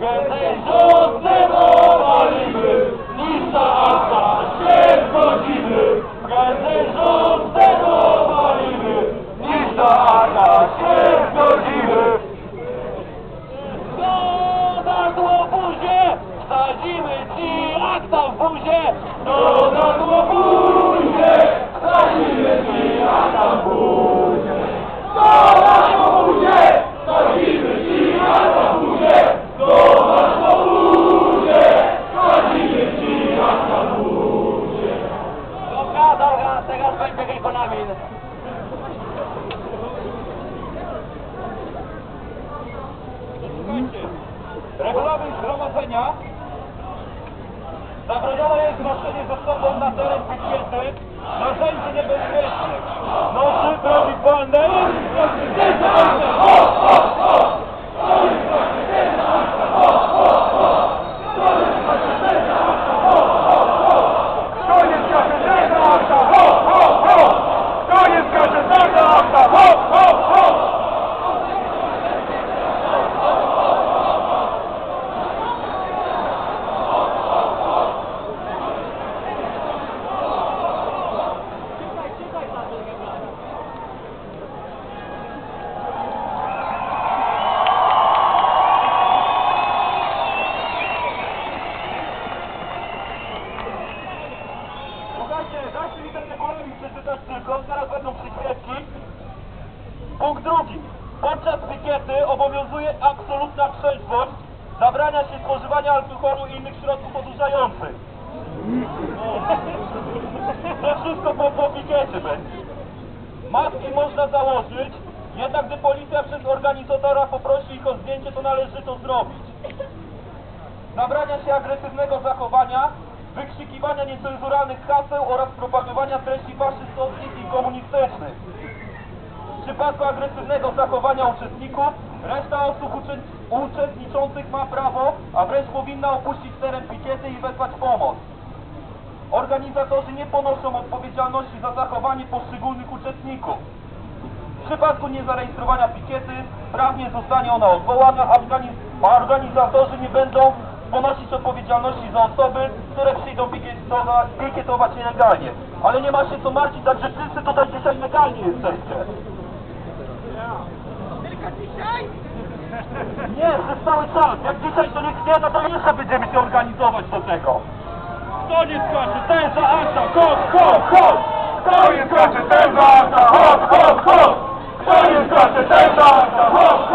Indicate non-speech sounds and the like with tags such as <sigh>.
Więcej zdobyliśmy, niż ta akta się zgodzimy. Niż ta akta się zgodzimy. Dodatło buzie, wsadzimy ci akta w buzie. Dodatło buzie. Gdańska. Zabronione jest noszenie ze sobą na teren wyświetlny narzędzi niebezpiecznych. Noży broni palnej zaraz będą przyświetki. Punkt drugi. Podczas pikiety obowiązuje absolutna trzeźwość. Zabrania się spożywania alkoholu i innych środków odurzających. To wszystko po, po pikiecie będzie. Maski można założyć, jednak gdy policja przez organizatora poprosi ich o zdjęcie, to należy to zrobić. Nabrania się agresywnego zachowania, wykrzykiwania niecenzuralnych haseł oraz propagowania treści Przypadku agresywnego zachowania uczestników, reszta osób uczestniczących ma prawo, a wręcz powinna opuścić teren pikiety i wezwać pomoc. Organizatorzy nie ponoszą odpowiedzialności za zachowanie poszczególnych uczestników. W przypadku niezarejestrowania pikiety prawnie zostanie ona odwołana, a organizatorzy nie będą ponosić odpowiedzialności za osoby, które przyjdą pikietować, pikietować nielegalnie. Ale nie ma się co martwić, także wszyscy tutaj dzisiaj legalnie jesteście. <laughs> Nie, przez cały czas. Jak dzisiaj to nie da, to jeszcze będziemy się organizować do tego. Kto nie skacze? Ten za akta! Hop, hop, hop! Kto nie skacze, ten za akta, hop, hop, hop! Kto nie skacze, ten za hop, hop!